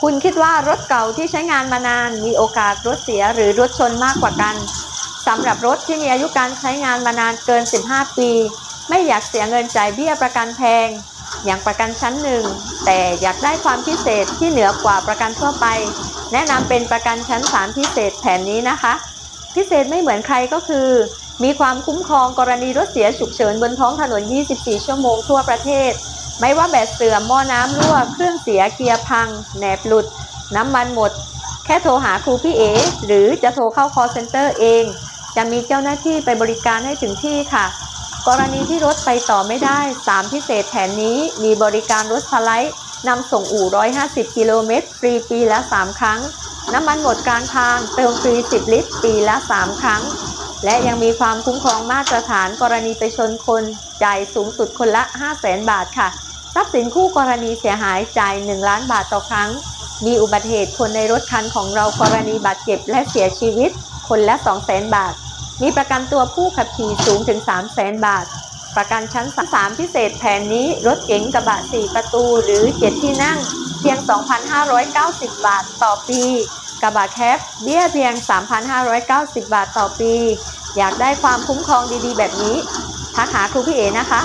คุณคิดว่ารถเก่าที่ใช้งานมานานมีโอกาสรถเสียหรือรถชนมากกว่ากันสำหรับรถที่มีอายุการใช้งานมานานเกิน 15 ปี ไม่อยากเสียเงินจ่ายเบี้ยประกันแพง อย่างประกันชั้นหนึ่งแต่อยากได้ความพิเศษที่เหนือกว่าประกันทั่วไป แนะนำเป็นประกันชั้น 3 พิเศษแผนนี้นะคะ พิเศษไม่เหมือนใครก็คือ มีความคุ้มครองกรณีรถเสียฉุกเฉินบนท้องถนน 24 ชั่วโมงทั่วประเทศ ไม่ว่าแบตเสื่อมหม้อน้ำรั่ว เครื่องเสียเกียร์พัง แหนบหลุด น้ำมันหมด แค่โทรหาครูพี่เอ หรือจะโทรเข้า call center เอง จะมีเจ้าหน้าที่ไปบริการให้ถึงที่ค่ะ กรณีที่รถไปต่อไม่ได้ 3 พิเศษแผนนี้มีบริการรถสไลด์นำส่งอู่ 150 กิโลเมตร ฟรีปีละ 3 ครั้ง น้ำมันหมดกลางทาง เติมฟรี 10 ลิตร ปีละ 3 ครั้ง และยังมีความคุ้มครองมาตรฐานกรณีไปชนคน จ่ายสูงสุดคนละ 5 0 0 0 0 0 บาทค่ะ ทรัพย์สินคู่กรณีเสียหายจ่าย 1 ล้านบาทต่อครั้ง มีอุบัติเหตุคนในรถคันของเรากรณีบาดเจ็บและเสียชีวิต คนละ 2 0 0 0 0 0 บาท มีประกันตัวผู้ขับขี่สูงถึง 3 0 0 0 0 0 บาท ประกันชั้น 3 พิเศษแผนนี้รถเก๋งกระบะ 4 ประตูหรือ 7 ที่นั่ง เพียง 2,590 บาทต่อปี กระบะแคปเบี้ยเพียง 3,590 บาทต่อปี อยากได้ความคุ้มครองดีๆ แบบนี้ ทักหาครูพี่เอนะคะ